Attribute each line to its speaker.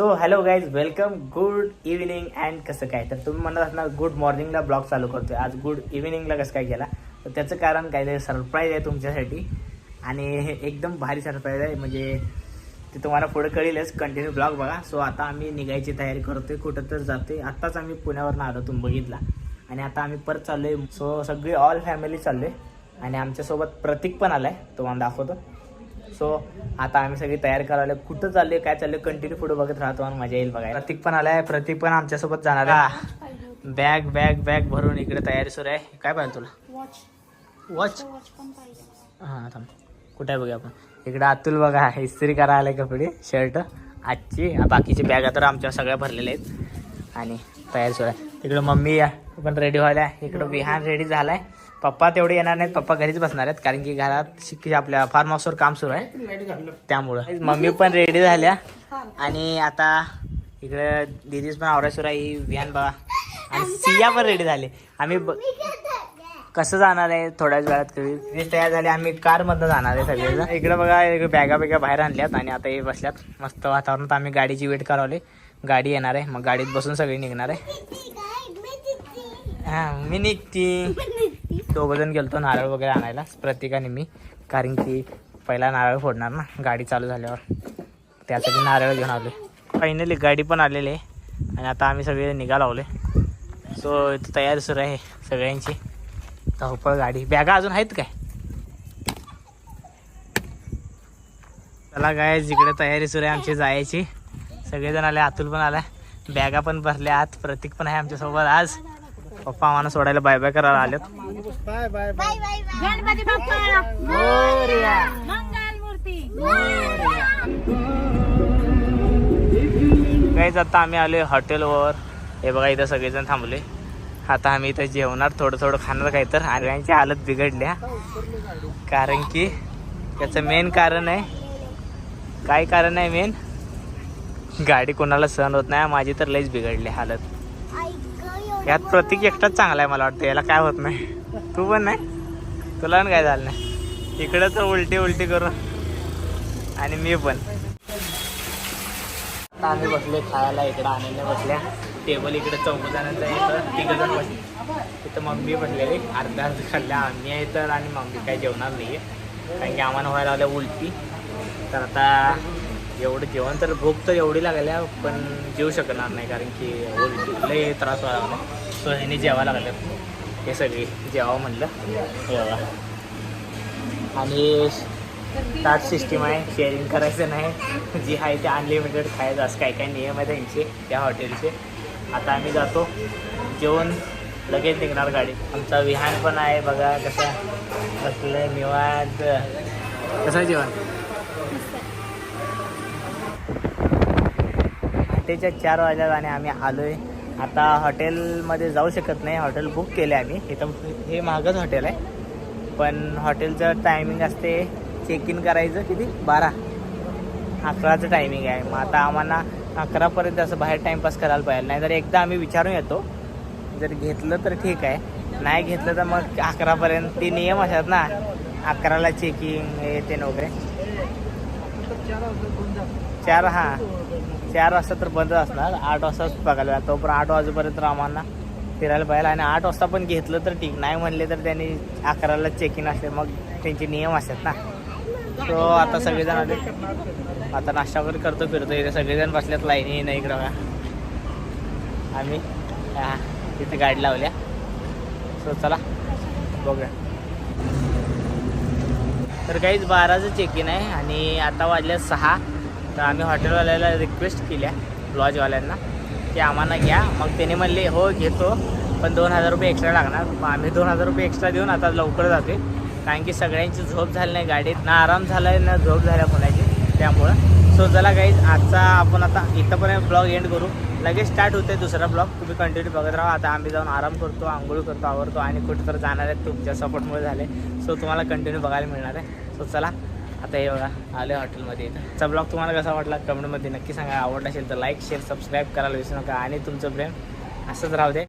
Speaker 1: So hello guys welcome good evening and कसं काय? तर तुम्ही म्हणत असणार गुड मॉर्निंगला ब्लॉग चालू करतोय. आज गुड इव्हिनिंगला कसं काय केला? तर त्याचं कारण काहीतरी सरप्राईज आहे तुमच्यासाठी. आणि हे एकदम भारी सरप्राईज आहे म्हणजे ते तुम्हाला पुढे कळेलच. कंटिन्यू ब्लॉग बघा. सो आता आम्ही निघायची तयारी करतोय कुठं तर जातोय. आत्ताच आम्ही पुण्यावरून आलो तुम्ही बघितला. आणि आता आम्ही परत चाललोय. सो सगळी ऑल फॅमिली चाललोय. आणि आमच्यासोबत प्रतीक पण आलाय तुम्हाला दाखवतो. सो आता आम्ही सगळी तयार करायला कुठं चाललोय काय चाललंय कंटिन्यू पुढे बघत राहतो आणि मजा येईल बघायला. प्रतीक पण आलाय प्रतीक पण आमच्यासोबत जाणार आहे. बॅग बॅग बॅग भरून इकडे तयारी सुरू आहे. काय पाहिजे तुला?
Speaker 2: वॉच
Speaker 1: वॉच
Speaker 2: वॉच पण पाहिजे
Speaker 1: हां थांब. कुठे आहे बघूया आपण? इकडे अतुल बघा इस्त्री करा आले कपडे शर्ट आजची बाकीचे बॅगा तर आमच्या सगळ्या भरलेल्या आहेत. आणि तयार सुरू आहे. तिकडं मम्मी या पण रेडी व्हायला आहे. इकडं विहान रेडी झालाय. पप्पा तेवढे येणार नाहीत. पप्पा घरीच बसणार आहेत. कारण की घरात शिक आपल्या फार्म हाऊसवर काम सुरू आहे. त्यामुळं. मम्मी पण रेडी झाल्या. आणि आता इकडे दिदीच पण आवरा सुरू आहे. ही विहान बघा आणि सिया पण रेडी झाली. आम्ही ब- कसं जाणार आहे? थोड्याच वेळात कधी तयार झाले. आम्ही कार मधनं जाणार आहे सगळेजण. इकडे बघा इकडे बॅगा बिगा बाहेर आणल्यात आणि आता हे बसल्यात. मस्त वातावरणात आम्ही गाडीची वेट करावली. गाडी येणार आहे. मग गाडीत बसून सगळी निघणार आहे. हा मी निघती. दोघ जण गेलतो नारळ वगैरे आणायला प्रत्येकाने मी. कारण की पहिला नारळ फोडणार ना गाडी चालू झाल्यावर. त्यासाठी नारळ घेऊन आले फायनली गाडी पण आलेली आहे. आणि आता आम्ही सगळे निघा लावले सो इथं तयारी सुरू आहे सगळ्यांची. धावपळ गाडी. बॅगा अजून आहेत काय? चला काय जिकडे तयारी सुरू आहे आमची जायची. सगळेजण आले अतुल पण आला बॅगा पण भरल्या आत प्रतीक पण आहे आमच्यासोबत आज. पप्पा आम्हाला सोडायला बाय बाय करायला आलेत.
Speaker 2: गणपती बाप्पा. मंगल मूर्ती.
Speaker 1: काहीच आता आम्ही आलोय हॉटेलवर हे बघा इथं सगळेजण थांबले. आता आम्ही इथं जेवणार थोडं थोडं खाणार काही तर. आणि यांची हालत बिघडल्या. कारण की त्याचं मेन कारण आहे. काय कारण आहे मेन गाडी कोणाला सहन होत नाही. माझी तर लईच बिघडली हालत. यात प्रतीक एकटाच चांगला आहे मला वाटतं. याला काय होत नाही. तू पण नाही? तुला पण काय झालं नाही. इकडं तर उलटी उलटी करून. आणि मी पण. आता आम्ही बसले खायला इकडं आणले बसल्या. टेबल इकडे चौघ आहे इथं तिघ बसले. तिथं मम्मी बसलेली. अर्ध्या अर्ध खाल्ल्या आम्ही आहे तर आणि मम्मी काही जेवणार नाही आहे कारण की आम्हाला व्हायला लागल्या उलटी. तर आता एवढं जेवण तर भूक तर एवढी लागल्या पण जेवू शकणार नाही कारण की लय त्रास व्हायला लागला. सो ह्याने जेवा लागलं. हे सगळी जेवा म्हणलं. जेवा आणि ताट सिस्टीम आहे शेअरिंग करायचं नाही. जी आहे ते अनलिमिटेड खायचं असं काय काय नियम आहे त्यांचे त्या हॉटेलचे आता आम्ही जातो जेवण लगेच निघणार गाडी. आमचा विहान पण आहे बघा कसं बसलं निवांत. कसं आहे जेवण? त्याच्या चार वाजल्यात आणि आम्ही आलो आहे आता हॉटेलमध्ये जाऊ शकत नाही. हॉटेल बुक केले आम्ही. इथं हे महागच हॉटेल आहे. पण हॉटेलचं टायमिंग असते. चेक इन करायचं किती? बारा. अकराचं टायमिंग आहे. मग आता आम्हाला अकरापर्यंत असं बाहेर टाईमपास करायला पाहिजे. नाहीतर एकदा आम्ही विचारून येतो. जर घेतलं तर ठीक आहे. नाही घेतलं तर मग अकरापर्यंत ते नियम असतात ना. अकराला चेकिंग हे ते वगैरे. चार हां. चार वाजता तर बंद असणार. आठ वाजताच बघायला लागतो पण आठ वाजेपर्यंत आम्हाला फिरायला पाहिजे. आणि आठ वाजता पण घेतलं तर ठीक. नाही म्हणले तर त्यांनी अकराला चेक इन असते. मग त्यांचे नियम असतात ना. तो आता सगळेजण आले. आता नाश्ता वगैरे करतो फिरतो. इथे सगळेजण बसल्यात लाईनी नाही इकडं आम्ही हां तिथे गाडी लावल्या. सो चला. बघूया. तर काहीच बाराचं चेक इन आहे. आणि आता वाजल्या सहा. तर आम्ही हॉटेलवाल्याला रिक्वेस्ट केल्या लॉजवाल्यांना की आम्हाला घ्या. मग त्याने म्हणले हो घेतो पण दोन हजार रुपये एक्स्ट्रा लागणार. मग आम्ही दोन हजार रुपये एक्स्ट्रा देऊन आता लवकर जाते कारण की सगळ्यांची झोप झाली नाही गाडीत. ना आराम झाला आहे ना झोप झाल्या कोणाची. त्यामुळं. सो चला काहीच आजचा आपण आता इथंपर्यंत ब्लॉग एंड करू. लगेच स्टार्ट होते दुसरा ब्लॉग तुम्ही कंटिन्यू बघत राहा. आता आम्ही जाऊन आराम करतो आंघोळ करतो आवडतो आणि कुठं तर जाणार आहेत तुमच्या सपोर्टमुळे झाले सो तुम्हाला कंटिन्यू बघायला मिळणार आहे. सो चला. आता हे बघा आले हॉटेलमध्ये इथं. ब्लॉग तुम्हाला कसा वाटला? कमेंटमध्ये नक्की सांगा. आवडला असेल तर लाईक शेअर सबस्क्राईब करायला विसरू नका. आणि तुमचं प्रेम असंच राहू दे.